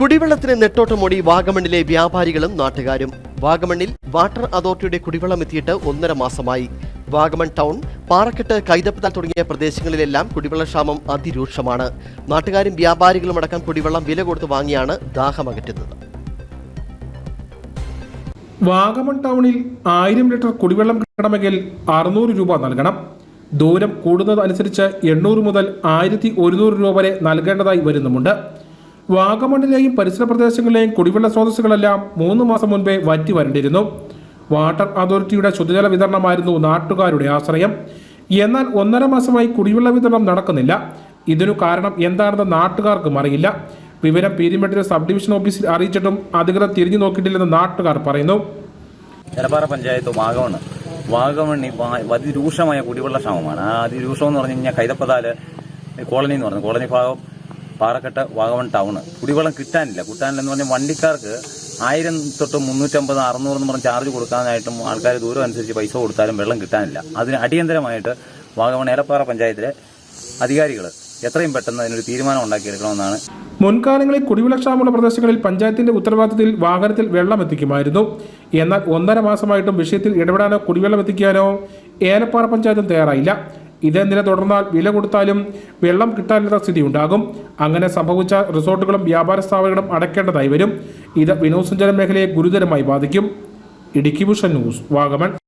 കുടിവെള്ളത്തിന് നെട്ടോട്ടമോടി വാഗമണ്ണിലെ വ്യാപാരികളും നാട്ടുകാരും. വാഗമണ്ണിൽ വാട്ടർ അതോറിറ്റിയുടെ കുടിവെള്ളം എത്തിയിട്ട് ഒന്നര മാസമായി. വാഗമൺ ടൗൺ പാറക്കെട്ട് കൈതപ്പത്താൽ തുടങ്ങിയ പ്രദേശങ്ങളിലെല്ലാം കുടിവെള്ളക്ഷാമം അതിരൂക്ഷമാണ്. നാട്ടുകാരും വ്യാപാരികളും അടക്കം കുടിവെള്ളം വില കൊടുത്ത് വാങ്ങിയാണ് ദാഹമകറ്റുന്നത് വാഗമൺ ടൗണിൽ ആയിരം ലിറ്റർ കുടിവെള്ളം കിട്ടണമെങ്കിൽ അറുന്നൂറ് രൂപ നൽകണം. ദൂരം കൂടുന്നതനുസരിച്ച് എണ്ണൂറ് മുതൽ ആയിരത്തി ഒരുന്നൂറ് രൂപ വരെ നൽകേണ്ടതായി വരുന്നുമുണ്ട്. വാഗമണിലെയും പരിസര പ്രദേശങ്ങളിലെയും കുടിവെള്ള സ്രോതസ്സുകളെല്ലാം മൂന്ന് മാസം മുൻപേ വറ്റി വരണ്ടിരുന്നു. വാട്ടർ അതോറിറ്റിയുടെ ശുദ്ധജല വിതരണമായിരുന്നു നാട്ടുകാരുടെ ആശ്രയം. എന്നാൽ ഒന്നര മാസമായി കുടിവെള്ള വിതരണം നടക്കുന്നില്ല. ഇതിനു കാരണം എന്താണെന്ന് നാട്ടുകാർക്കും അറിയില്ല. വിവരം പീരിമെട്ടിലെ സബ് ഡിവിഷൻ ഓഫീസിൽ അറിയിച്ചിട്ടും അധികൃതർ തിരിഞ്ഞു നോക്കിയിട്ടില്ലെന്ന് നാട്ടുകാർ പറയുന്നു. ചെലപ്പാറ പഞ്ചായത്ത് വാഗമണ്. വാഗമണ്ണി വാ- അതിരൂക്ഷമായ കുടിവെള്ള ക്ഷാമമാണ്. ആ അതിരൂക്ഷം എന്ന് പറഞ്ഞു കഴിഞ്ഞാൽ കൈതപ്പതാൽ കോളനി എന്ന് പറഞ്ഞു. കോളനി ഭാഗം പാറക്കെട്ട് വാഗവൺ ടൗണ്. കുടിവെള്ളം കിട്ടാനില്ല. കിട്ടാനില്ലെന്ന് പറഞ്ഞാൽ വണ്ടിക്കാർക്ക് ആയിരം തൊട്ട് മുന്നൂറ്റമ്പത് അറുന്നൂറ് എന്ന് പറഞ്ഞ് ചാർജ് കൊടുക്കാനായിട്ടും ആൾക്കാർ ദൂരം അനുസരിച്ച് പൈസ കൊടുത്താലും വെള്ളം കിട്ടാനില്ല. അതിന് അടിയന്തരമായിട്ട് വാഗവൺ ഏലപ്പാറ പഞ്ചായത്തിലെ അധികാരികൾ എത്രയും പെട്ടെന്ന് അതിനൊരു തീരുമാനം ഉണ്ടാക്കിയെടുക്കണമെന്നാണ് മുൻകാലങ്ങളിൽ കുടിവെള്ളക്ഷാമുള്ള പ്രദേശങ്ങളിൽ പഞ്ചായത്തിന്റെ ഉത്തരവാദിത്തത്തിൽ വാഹനത്തിൽ വെള്ളം എത്തിക്കുമായിരുന്നു. എന്നാൽ ഒന്നര മാസമായിട്ടും വിഷയത്തിൽ ഇടപെടാനോ കുടിവെള്ളം എത്തിക്കാനോ ഏലപ്പാറ പഞ്ചായത്തും തയ്യാറായില്ല. ഇതേ നില തുടർന്നാൽ വില കൊടുത്താലും വെള്ളം കിട്ടാനില്ലാത്ത സ്ഥിതി ഉണ്ടാകും അങ്ങനെ സംഭവിച്ച റിസോർട്ടുകളും വ്യാപാര സ്ഥാപനങ്ങളും അടയ്ക്കേണ്ടതായി വരും. ഇത് വിനോദസഞ്ചാര മേഖലയെ ഗുരുതരമായി ബാധിക്കും. ഇടുക്കി ഭൂഷൺ ന്യൂസ് വാഗമൺ.